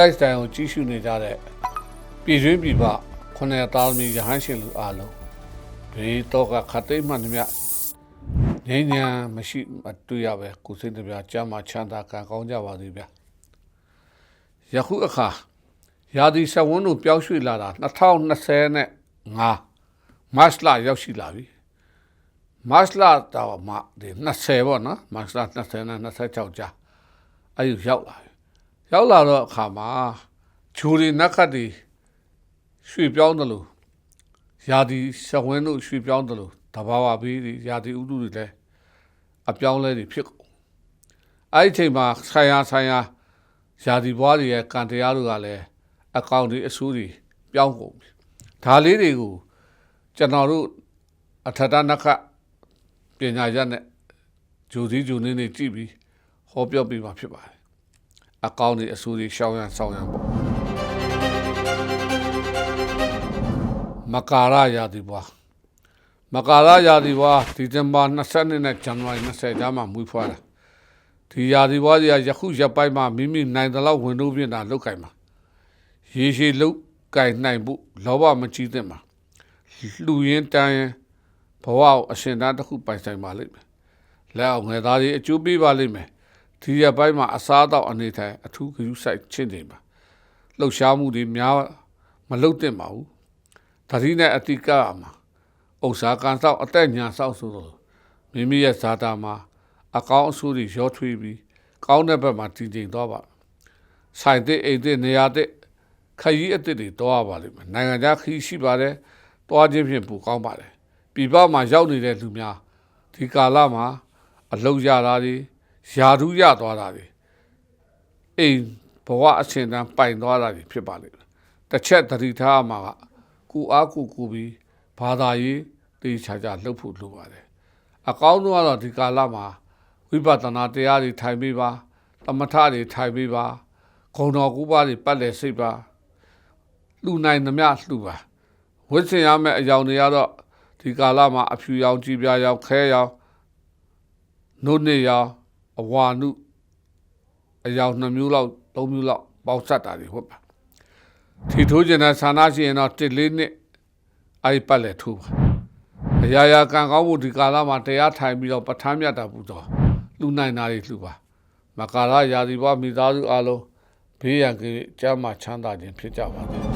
live style ကိုကြီးရှုနေကြတဲ့ပြည်တွင်းပြည်ပခုနှစ်သားသမီးရဟန်းရှင်လူအားလုံးဒီတော့ကခတိတ်မှန်သမျှငြိမ်းချမ်းမရှိမတွေ့ရပဲကိုယ်စိတ်တစ်ပြားကြမ်းမှချမ်းသာကံကောင်းကြပါစေဗျာယခုအခါရာသီစဝန်းတို့ပျောက်ရွှေ့လာတာ2025မတ်လရောက်ရှိလာပြီမတ်လတော့မှဒီ20ပေါ့နော်မတ်လ20နဲ့26ကြာအဲ့ဒီရောက်လာပြီ ရောက်လာတော့အခါမှာဂျူရီနက်ခတ်တွေရွှေပြောင်းတယ်လို့ယာဒီရှဝင်းတို့ရွှေပြောင်းတယ်လို့တဘာဝဘေးတွေယာဒီဥတုတွေလည်းအပြောင်းလဲတွေဖြစ်ကုန်အဲ့ဒီအချိန်မှာဆိုင်ရာဆိုင်ရာယာဒီဘွားတွေရဲ့ကံတရားတွေကလည်းအကောင့်တွေအဆိုးတွေပြောင်းကုန်ပြီဒါလေးတွေကိုကျွန်တော်တို့အထက်တနက်ခတ်ပညာရနဲ့ဂျူဒီဂျူနေနေကြည့်ပြီးဟောပြောပြမှာဖြစ်ပါတယ် အကောင့်တွေအဆူတွေရှောင်းရန်ဆောင်းရန်ပေါ့မကာရရာသီဘွားမကာရရာသီဘွားဒီဇင်ဘာ20နဲ့ဇန်နဝါရီ20ကြားမှာမွေးဖွားတာဒီရာသီဘွားကြီးကယခုရက်ပိုင်းမှာမိမိနိုင်တဲ့လောက်ဝင်လို့ပြင်တာလုတ်ကင်မှာရေရှည်လုတ်ကင်နိုင်ဖို့လောဘမကြီးသင့်ပါလှူရင်းတန်းရင်ဘဝကိုအရှင်သားတစ်ခုပိုင်ဆိုင်ပါလိမ့်မယ်လက်အောင်ငယ်သားကြီးအကျိုးပေးပါလိမ့်မယ် ဒီရက်ပိုင်းမှာအစားအသောက်အနေထိုင်အထူးဂရုစိုက်ချင့်နေပါလှုပ်ရှားမှုတွေများမလုပ်သင့်ပါဘူးဒါဒီနဲ့အတိကမှာဥစ္စာကန်ဆောက်အသက်ညာဆောက်ဆိုတော့မိမိရဲ့ဇာတာမှာအကောင်းအဆိုးတွေရောထွေးပြီးကောင်းတဲ့ဘက်မှာတည်တည်သွားပါဆိုင်တဲ့အိမ်တဲ့နေရာတဲ့ခရီးအသစ်တွေတောရပါလိမ့်မယ်နိုင်ငံခြားခရီးရှိပါတယ်တွားခြင်းဖြင့်ပူကောင်းပါတယ်ပြည်ပမှာရောက်နေတဲ့လူများဒီကာလမှာအလုပ်ရတာတွေ ယာဓုရသွားတာတွေအိမ်ဘဝအစဉ်တန်းပိုင်သွားတာတွေဖြစ်ပါလိမ့်မယ်တစ်ချက်သတိထားမှာကကိုအားကိုကိုပြီးဘာသာရေးတေချာချာလှုပ်ဖို့လိုပါတယ်အကောင်းဆုံးကတော့ဒီကာလမှာဝိပဿနာတရားတွေထိုင်ပြီးပါသမထတွေထိုင်ပြီးပါဂုံတော်ကူပါတွေပတ်လည်စိတ်ပါလှူနိုင်သမျှလှူပါဝိသင်ရမယ့်အကြောင်းတွေကတော့ဒီကာလမှာအဖြူရောင်ကြည်ပြာရောင်ခဲရောင်နုနေရောင် အဝါနုအယောင်2မျိုးလောက်3မျိုးလောက်ပေါက်ဆက်တာတွေဟုတ်ပါထီထိုးကျင်တဲ့ဆန္ဒရှိရင်တော့တစ်လေးနှစ်အဲ့ဒီပတ်လက်ထိုးပါအရာရာကံကောင်းမှုဒီကာလမှာတရားထိုင်ပြီးတော့ပဋ္ဌာန်းမြတ်တာပူတော်လူနိုင်တာတွေလှူပါမကာရယာဒီဘဝမိသားစုအလုံးဘေးရန်ကင်းကျမ်းမာချမ်းသာခြင်းဖြစ်ကြပါစေ